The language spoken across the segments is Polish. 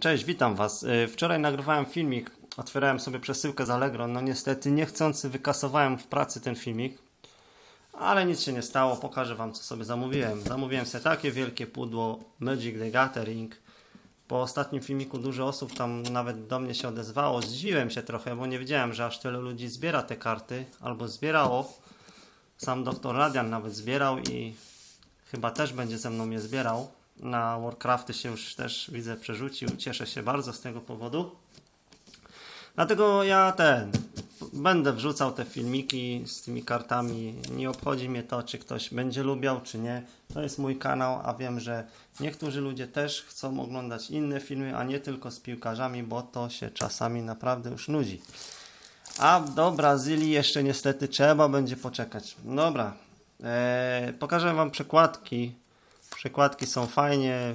Cześć, witam Was. Y, Wczoraj nagrywałem filmik, otwierałem sobie przesyłkę z Allegro. No niestety niechcący wykasowałem w pracy ten filmik, ale nic się nie stało. Pokażę Wam, co sobie zamówiłem. Zamówiłem sobie takie wielkie pudło Magic the Gathering. Po ostatnim filmiku dużo osób tam nawet do mnie się odezwało. Zdziwiłem się trochę, bo nie wiedziałem, że aż tyle ludzi zbiera te karty, albo zbierało. Sam doktor Radian nawet zbierał i chyba też będzie ze mną je zbierał. Na Warcrafty się już też widzę przerzucił. Cieszę się bardzo z tego powodu. Dlatego ja ten będę wrzucał te filmiki z tymi kartami. Nie obchodzi mnie to, czy ktoś będzie lubiał, czy nie. To jest mój kanał, a wiem, że niektórzy ludzie też chcą oglądać inne filmy, a nie tylko z piłkarzami, bo to się czasami naprawdę już nudzi. A do Brazylii jeszcze niestety trzeba będzie poczekać. Dobra, eee, pokażę Wam przekładki. Przekładki są fajnie,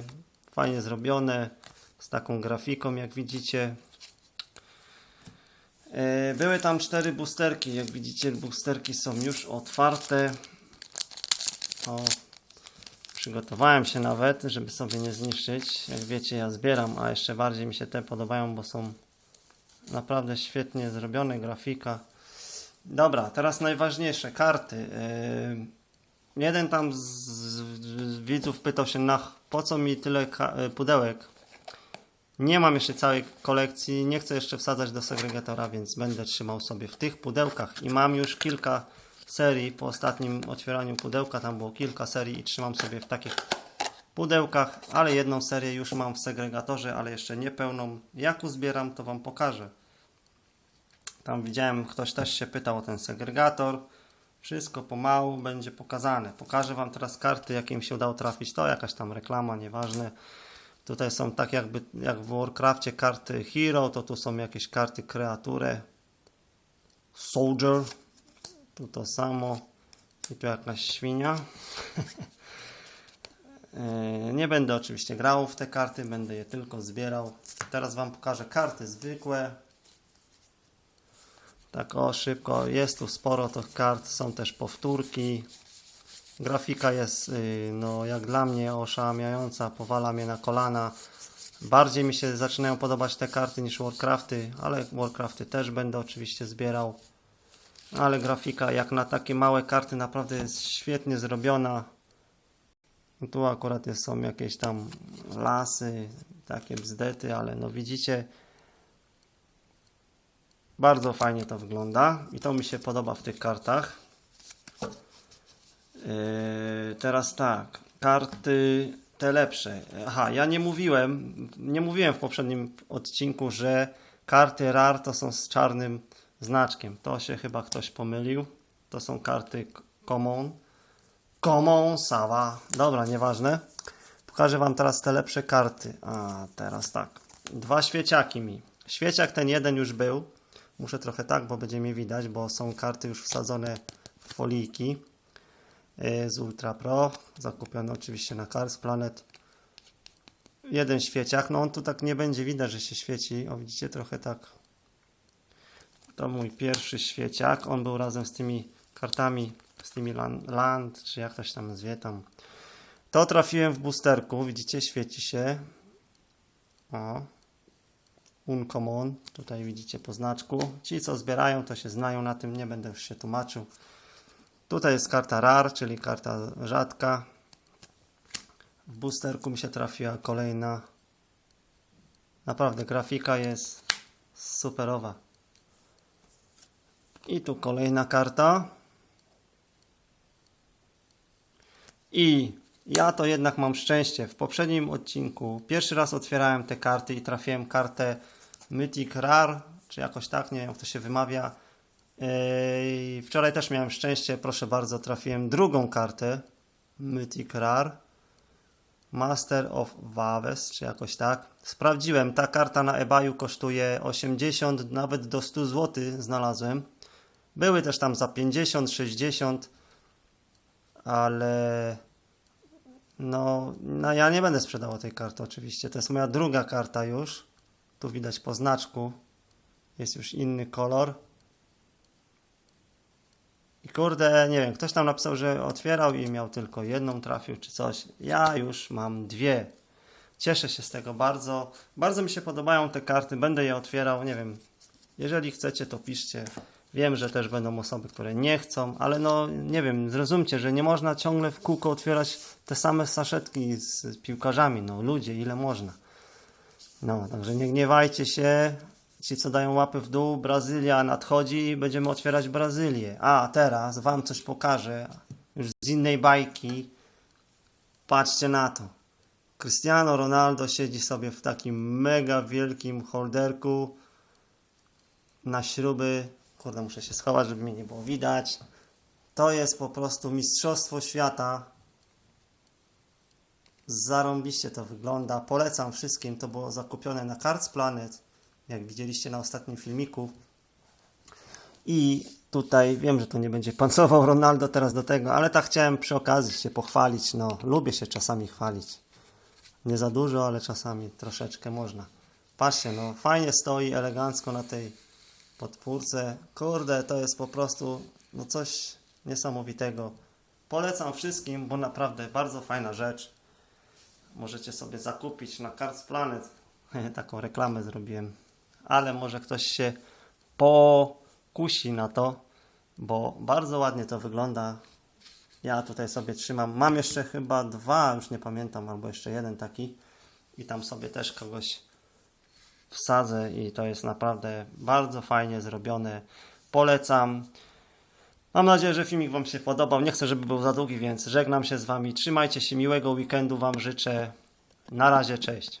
fajnie zrobione, z taką grafiką, jak widzicie. E, Były tam cztery boosterki. Jak widzicie, boosterki są już otwarte. O, przygotowałem się nawet, żeby sobie nie zniszczyć. Jak wiecie, ja zbieram, a jeszcze bardziej mi się te podobają, bo są naprawdę świetnie zrobione, grafika. Dobra, teraz najważniejsze, karty. Yy, Jeden tam z, z, widzów pytał się, na, po co mi tyle y, pudełek. Nie mam jeszcze całej kolekcji, nie chcę jeszcze wsadzać do segregatora, więc będę trzymał sobie w tych pudełkach. I mam już kilka serii, po ostatnim otwieraniu pudełka tam było kilka serii i trzymam sobie w takich pudełkach, ale jedną serię już mam w segregatorze, ale jeszcze nie pełną. Jak uzbieram, to Wam pokażę. Tam widziałem, ktoś też się pytał o ten segregator. Wszystko pomału będzie pokazane. Pokażę Wam teraz karty, jakie mi się udało trafić. To jakaś tam reklama, nieważne. Tutaj są tak jakby jak w Warcrafcie karty Hero, to tu są jakieś karty kreatury. Soldier. Tu to samo. I tu jakaś świnia. Yy, Nie będę oczywiście grał w te karty, będę je tylko zbierał. Teraz Wam pokażę karty zwykłe. Tak o szybko, jest tu sporo tych kart, są też powtórki. Grafika jest, yy, no jak dla mnie, oszałamiająca, powala mnie na kolana. Bardziej mi się zaczynają podobać te karty niż Warcrafty, ale Warcrafty też będę oczywiście zbierał. Ale grafika jak na takie małe karty naprawdę jest świetnie zrobiona. Tu akurat są jakieś tam lasy, takie bzdety, ale no widzicie, bardzo fajnie to wygląda i to mi się podoba w tych kartach. Yy, teraz tak, karty te lepsze. Aha, ja nie mówiłem, nie mówiłem w poprzednim odcinku, że karty RAR to są z czarnym znaczkiem. To się chyba ktoś pomylił. To są karty common. Common, Sawa. Dobra, nieważne. Pokażę Wam teraz te lepsze karty. A, teraz tak. Dwa świeciaki mi. Świeciak ten jeden już był. Muszę trochę tak, bo będzie mi widać, bo są karty już wsadzone w folijki yy, z Ultra Pro. Zakupione oczywiście na Cars Planet. Jeden świeciak. No on tu tak nie będzie widać, że się świeci. O, widzicie trochę tak. To mój pierwszy świeciak. On był razem z tymi kartami, z tymi land, land czy jak to się tam zwie tam. To trafiłem w boosterku. Widzicie, świeci się. O. Uncommon. Tutaj widzicie po znaczku. Ci, co zbierają, to się znają na tym. Nie będę już się tłumaczył. Tutaj jest karta RAR, czyli karta rzadka. W boosterku mi się trafiła kolejna. Naprawdę grafika jest superowa. I tu kolejna karta. I ja to jednak mam szczęście. W poprzednim odcinku pierwszy raz otwierałem te karty i trafiłem kartę Mythic Rar, czy jakoś tak, nie wiem jak to się wymawia. Yy, wczoraj też miałem szczęście, proszę bardzo, trafiłem drugą kartę Mythic Rar. Master of Waves, czy jakoś tak. Sprawdziłem, ta karta na eBayu kosztuje 80, nawet do 100 zł znalazłem. Były też tam za 50, 60, ale no, no ja nie będę sprzedawał tej karty oczywiście. To jest moja druga karta już. Tu widać po znaczku. Jest już inny kolor. I kurde, nie wiem, ktoś tam napisał, że otwierał i miał tylko jedną trafił czy coś. Ja już mam dwie. Cieszę się z tego bardzo. Bardzo mi się podobają te karty, będę je otwierał, nie wiem. Jeżeli chcecie, to piszcie. Wiem, że też będą osoby, które nie chcą, ale no nie wiem, zrozumcie, że nie można ciągle w kółko otwierać te same saszetki z piłkarzami. No ludzie, ile można. No, także nie gniewajcie się. Ci, co dają łapy w dół, Brazylia nadchodzi i będziemy otwierać Brazylię. A teraz wam coś pokażę, już z innej bajki. Patrzcie na to. Cristiano Ronaldo siedzi sobie w takim mega wielkim holderku na śruby. Kurde, muszę się schować, żeby mnie nie było widać. To jest po prostu mistrzostwo świata. Zarąbiście to wygląda. Polecam wszystkim. To było zakupione na Cards Planet, jak widzieliście na ostatnim filmiku. I tutaj wiem, że to nie będzie pancował Ronaldo teraz do tego, ale tak chciałem przy okazji się pochwalić. No, lubię się czasami chwalić. Nie za dużo, ale czasami troszeczkę można. Patrzcie, no fajnie stoi elegancko na tej podpórce. Kurde, to jest po prostu no coś niesamowitego. Polecam wszystkim, bo naprawdę bardzo fajna rzecz. Możecie sobie zakupić na Cards Planet. Taką reklamę zrobiłem. Ale może ktoś się pokusi na to, bo bardzo ładnie to wygląda. Ja tutaj sobie trzymam. Mam jeszcze chyba dwa, już nie pamiętam, albo jeszcze jeden taki. I tam sobie też kogoś wsadzę i to jest naprawdę bardzo fajnie zrobione. Polecam. Mam nadzieję, że filmik Wam się podobał. Nie chcę, żeby był za długi, więc żegnam się z Wami. Trzymajcie się, miłego weekendu Wam życzę. Na razie, cześć.